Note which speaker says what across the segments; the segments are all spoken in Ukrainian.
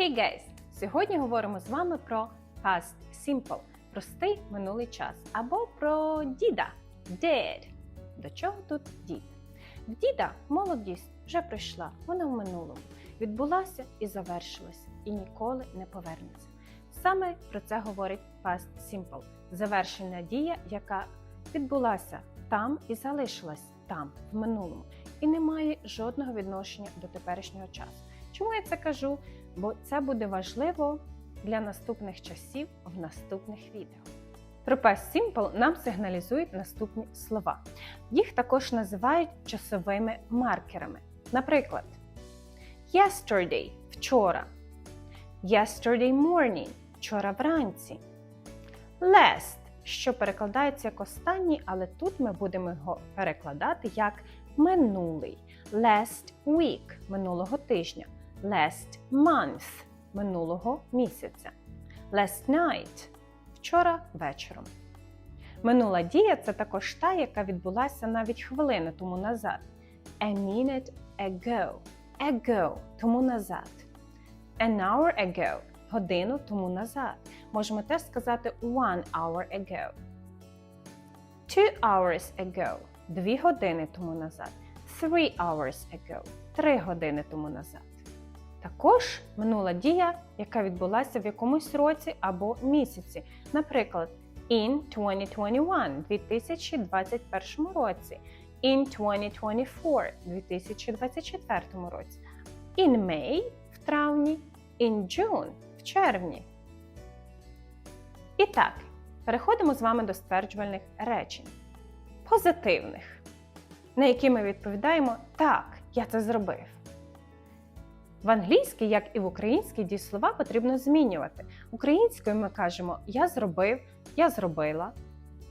Speaker 1: Hey guys! Сьогодні говоримо з вами про past simple, простий минулий час, або про діда dad. До чого тут дід? В діда молодість вже пройшла, вона в минулому, відбулася і завершилася, і ніколи не повернеться. Саме про це говорить past simple – завершена дія, яка відбулася там і залишилась там, в минулому, і не має жодного відношення до теперішнього часу. Чому я це кажу? Бо це буде важливо для наступних часів в наступних відео. Past Simple нам сигналізують наступні слова. Їх також називають часовими маркерами. Наприклад, yesterday вчора, yesterday morning вчора вранці, last, що перекладається як останній, але тут ми будемо його перекладати як минулий, last week минулого тижня, last month минулого місяця, last night вчора вечором. Минула дія це також та, яка відбулася навіть хвилину тому назад. A minute ago. Ago тому назад. An hour ago годину тому назад. Можемо теж сказати one hour ago. Two hours ago дві години тому назад. Three hours ago три години тому назад. Також минула дія, яка відбулася в якомусь році або місяці. Наприклад, in 2021 2021 році, in 2024 2024 році, in May в травні, in June в червні. І так, переходимо з вами до стверджувальних речень. Позитивних, на які ми відповідаємо так, я це зробив. В англійській, як і в українській, дієслова потрібно змінювати. Українською ми кажемо я зробив, я зробила,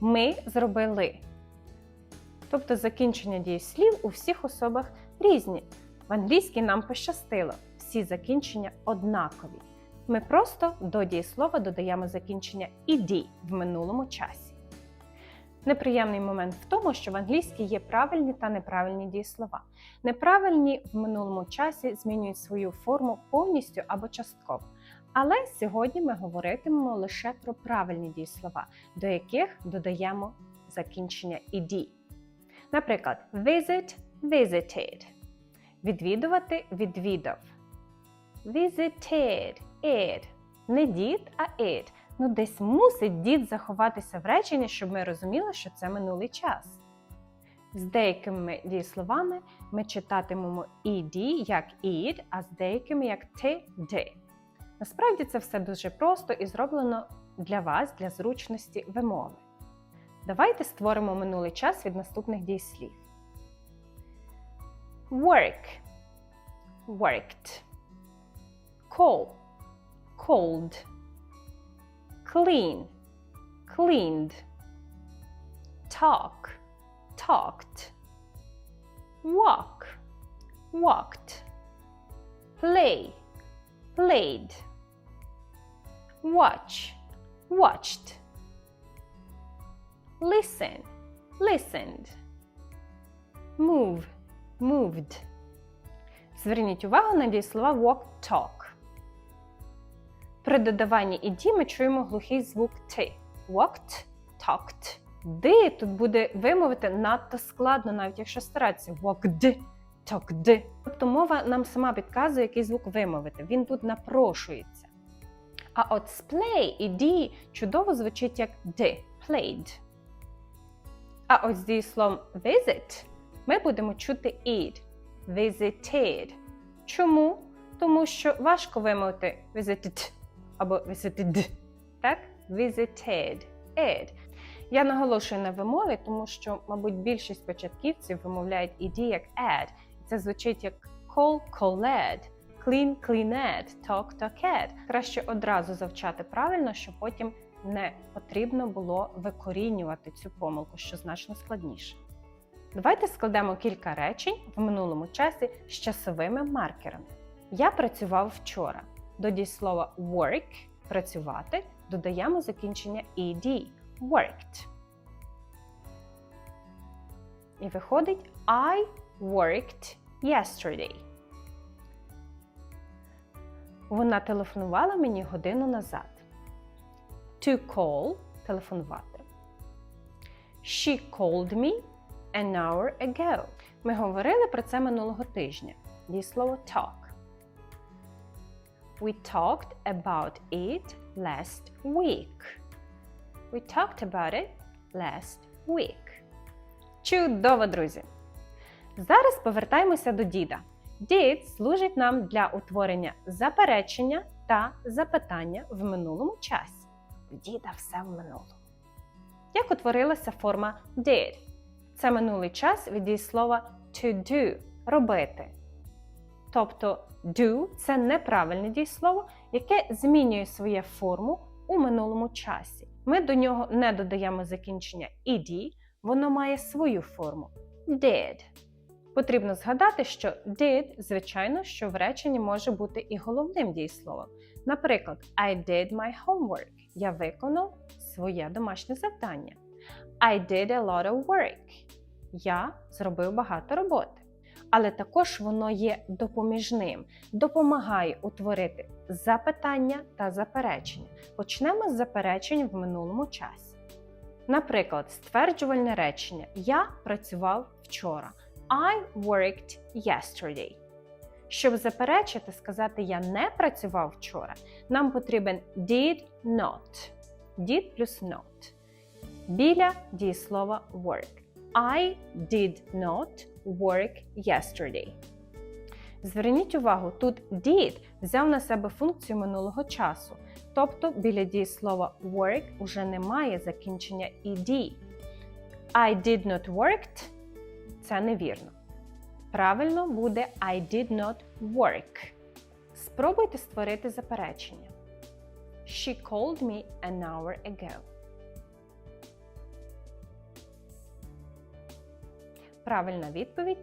Speaker 1: ми зробили. Тобто закінчення дієслів у всіх особах різні. В англійській нам пощастило, всі закінчення однакові. Ми просто до дієслова додаємо закінчення «ed» в минулому часі. Неприємний момент в тому, що в англійській є правильні та неправильні дієслова. Неправильні в минулому часі змінюють свою форму повністю або частково. Але сьогодні ми говоритимемо лише про правильні дієслова, до яких додаємо закінчення «ed». Наприклад, visit visited. Відвідувати відвідав. Visited it. Не дід, а it. Ну, десь мусить дід заховатися в реченні, щоб ми розуміли, що це минулий час. З деякими дієсловами ми читатимемо «ed» як «id», а з деякими як «ти», «ди». Насправді це все дуже просто і зроблено для вас, для зручності вимови. Давайте створимо минулий час від наступних дієслів. Work worked. Call called. Clean cleaned. Talk talked. Walk walked. Play played. Watch watched. Listen listened. Move moved. Зверніть увагу на дієслова walk talk. При додаванні «ed» ми чуємо глухий звук Т. Walked, talked. Ди тут буде вимовити надто складно, навіть якщо старатися. Walked, talked. Тобто мова нам сама підказує, який звук вимовити. Він тут напрошується. А от splay і «d» чудово звучить як «ди» played. А от з дієслом visit ми будемо чути «id» visited. Чому? Тому що важко вимовити visited або visited. Так? Visited. Ed. Я наголошую на вимові, тому що, мабуть, більшість початківців вимовляють «ed» як «ed». Це звучить як call, called, clean, cleaned, talk, talked. Краще одразу завчати правильно, щоб потім не потрібно було викорінювати цю помилку, що значно складніше. Давайте складемо кілька речень в минулому часі з часовими маркерами. Я працював вчора. До дієслова work працювати додаємо закінчення ed worked. І виходить I worked yesterday. Вона телефонувала мені годину назад. To call телефонувати. She called me an hour ago. Ми говорили про це минулого тижня. Дієслово talk. We talked about it last week. We talked about it last week. Чудово, друзі! Зараз повертаємося до діда. Did служить нам для утворення заперечення та запитання в минулому часі. В діда все в минулому. Як утворилася форма did? Це минулий час від дієслова to do робити. Тобто do це неправильне дієслово, яке змінює свою форму у минулому часі. Ми до нього не додаємо закінчення ed, воно має свою форму did. Потрібно згадати, що did, звичайно, що в реченні може бути і головним дієсловом. Наприклад, I did my homework. Я виконав своє домашнє завдання. I did a lot of work. Я зробив багато роботи. Але також воно є допоміжним, допомагає утворити запитання та заперечення. Почнемо з заперечень в минулому часі. Наприклад, стверджувальне речення Я працював вчора. I worked yesterday. Щоб заперечити, сказати Я не працював вчора, нам потрібен did not. Did плюс not. Біля дієслова work. I did not work yesterday. Зверніть увагу, тут did взяв на себе функцію минулого часу. Тобто біля дієслова work уже немає закінчення ed. I did not worked це невірно. Правильно буде I did not work. Спробуйте створити заперечення. She called me an hour ago. Правильна відповідь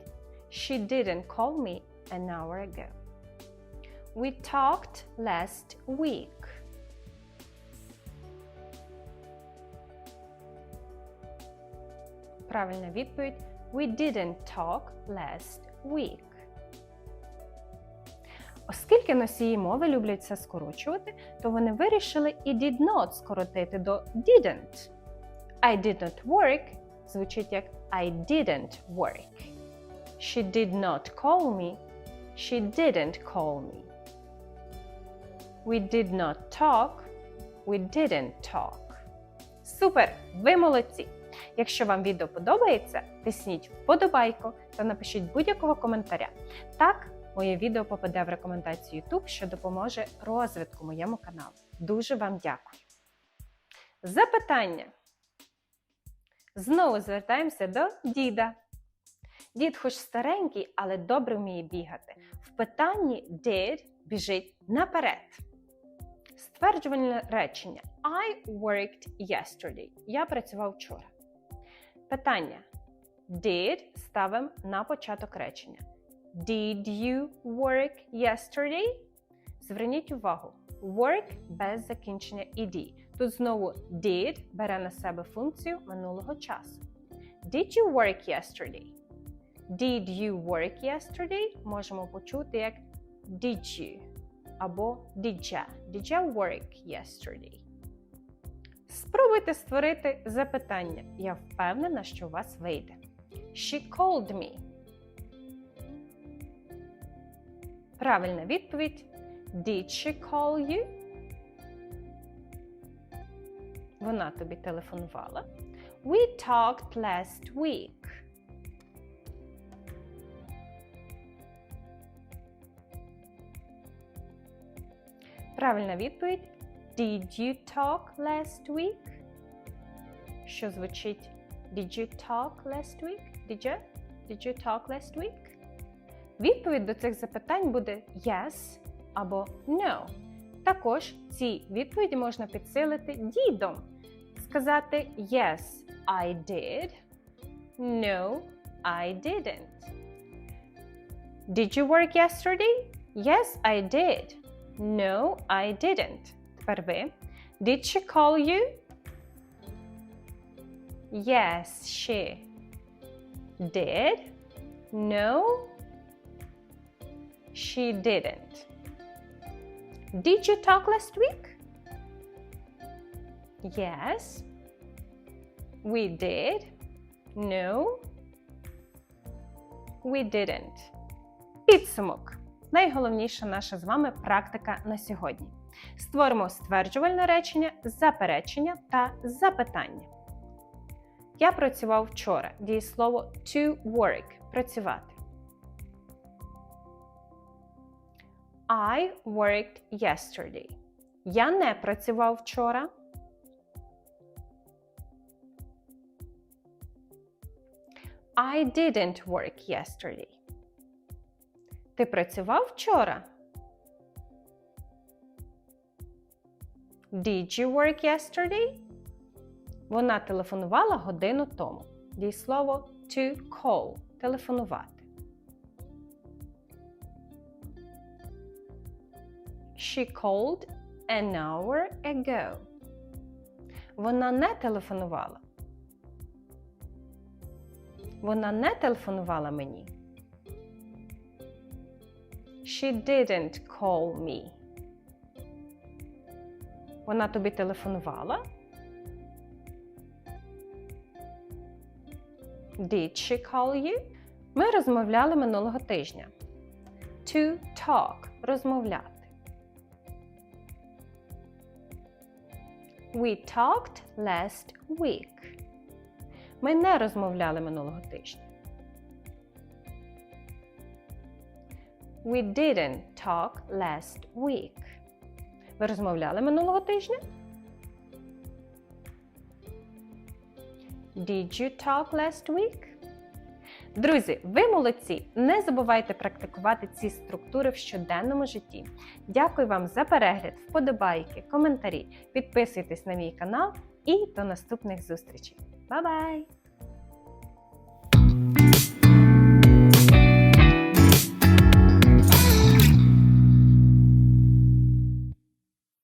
Speaker 1: She didn't call me an hour ago. We talked last week. Правильна відповідь We didn't talk last week. Оскільки носії мови люблять це скорочувати, то вони вирішили і did not скоротити до didn't. I did not work звучить як I didn't work. She did not call me. She didn't call me. We did not talk. We didn't talk. Супер! Ви молодці! Якщо вам відео подобається, тисніть вподобайку та напишіть будь-якого коментаря. Так, моє відео попаде в рекомендацію YouTube, що допоможе розвитку моєму каналу. Дуже вам дякую. Запитання. Знову звертаємося до діда. Дід, хоч старенький, але добре вміє бігати. В питанні did біжить наперед. Стверджувальне речення I worked yesterday. Я працював вчора. Питання. Did ставимо на початок речення. Did you work yesterday? Зверніть увагу. Work без закінчення ed. Тут знову did бере на себе функцію минулого часу. Did you work yesterday? Did you work yesterday? Можемо почути як did you або did ya. Did ya work yesterday? Спробуйте створити запитання. Я впевнена, що у вас вийде. She called me. Правильна відповідь. Did she call you? Вона тобі телефонувала. We talked last week. Правильна відповідь. Did you talk last week? Що звучить Did you talk last week? Did you? Did you talk last week? Відповідь до цих запитань буде yes або no. Також ці відповіді можна підсилити дідом. Сказати Yes, I did. No, I didn't. Did you work yesterday? Yes, I did. No, I didn't. Тепер ви. Did she call you? Yes, she did. No, she didn't. Did you talk last week? Yes. We did. No. We didn't. Підсумок. Найголовніша наша з вами практика на сьогодні. Створимо стверджувальне речення, заперечення та запитання. Я працював вчора. Дієслово to work працювати. I worked yesterday. Я не працював вчора. I didn't work yesterday. Ти працював вчора? Did you work yesterday? Вона телефонувала годину тому. Дієслово to call телефонувати. She called an hour ago. Вона не телефонувала. Вона не телефонувала мені. She didn't call me. Вона тобі телефонувала? Did she call you? Ми розмовляли минулого тижня. To talk розмовляти. We talked last week. Ми не розмовляли минулого тижня. We didn't talk last week. Ви розмовляли минулого тижня? Did you talk last week? Друзі, ви молодці! Не забувайте практикувати ці структури в щоденному житті. Дякую вам за перегляд, вподобайки, коментарі. Підписуйтесь на мій канал і до наступних зустрічей. Bye bye.